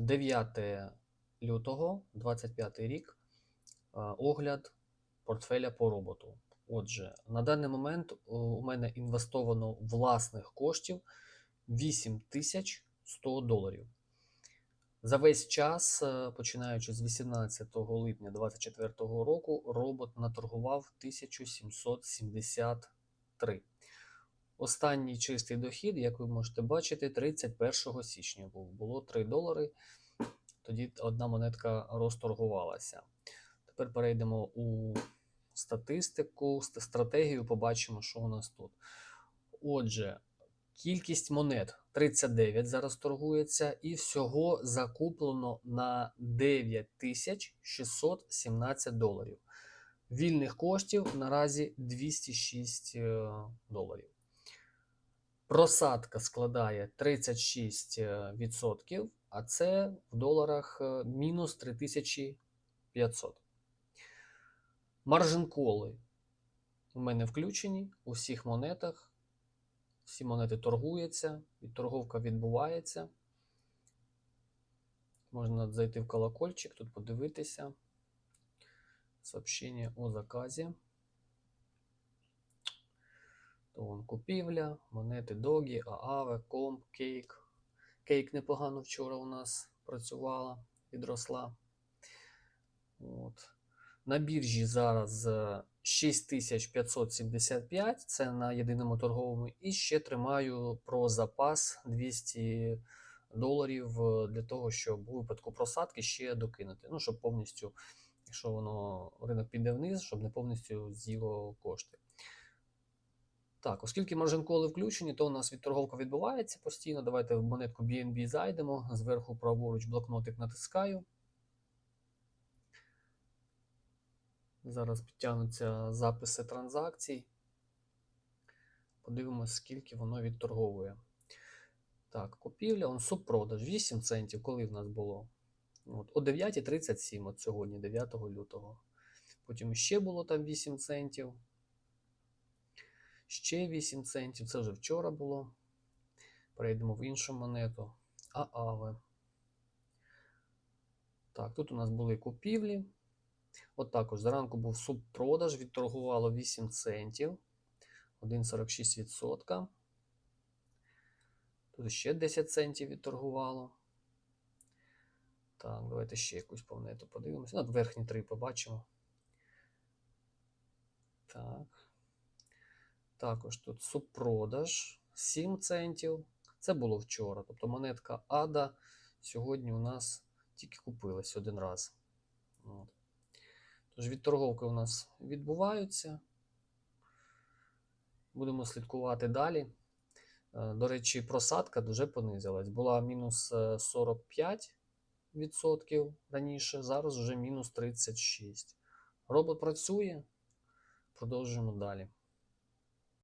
9 лютого, 25 рік, е, огляд портфеля по роботу. Отже, на даний момент у мене інвестовано власних коштів 8100 доларів. За весь час, е, починаючи з 18 липня 2024 року, робот наторгував 1773. Останній чистий дохід, як ви можете бачити, 31 січня був. Було 3 долари. Тоді одна монетка розторгувалася. Тепер перейдемо у статистику, стратегію, побачимо, що у нас тут. Отже, кількість монет 39 зараз торгується, і всього закуплено на 9617 доларів. Вільних коштів наразі 206 е, доларів. Просадка складає 36%, а це в доларах е, мінус 3500. Маржин-коли у мене включені у всіх монетах. Всі монети торгуються, і торговка відбувається. Можна зайти в колокольчик, тут подивитися. Сообщення о заказі. То вон купівля, монети Догі, Ааве, Комп, Кейк. Кейк непогано вчора у нас працювала, відросла. От. На біржі зараз е, 6575, це на єдиному торговому, і ще тримаю про запас 200 доларів е, для того, щоб у випадку просадки ще докинути. Ну, щоб повністю, якщо воно ринок піде вниз, щоб не повністю з'їло кошти. Так, оскільки маржин-коли включені, то у нас відторговка відбувається постійно. Давайте в монетку BNB зайдемо. Зверху праворуч блокнотик натискаю. Зараз підтягнуться записи транзакцій. Подивимось, скільки воно відторговує. Так, купівля, он субпродаж 8 центів, коли в нас було? От, о 9.37 от сьогодні, 9 лютого. Потім ще було там 8 центів. Ще 8 центів. Це вже вчора було. Перейдемо в іншу монету. ААВ. Так, тут у нас були купівлі. От також зранку був субпродаж, відторгувало 8 центів. 1,46%. Тут ще 10 центів відторгувало. Так, давайте ще якусь монету подивимося. Ну, верхні три побачимо. Так. Також тут субпродаж 7 центів. Це було вчора. Тобто монетка ADA сьогодні у нас тільки купилась один раз. От. Тож відторговки у нас відбуваються. Будемо слідкувати далі. Е, До речі, просадка дуже понизилась. Була мінус е, 45% раніше, зараз вже мінус 36%. Робот працює. Продовжуємо далі.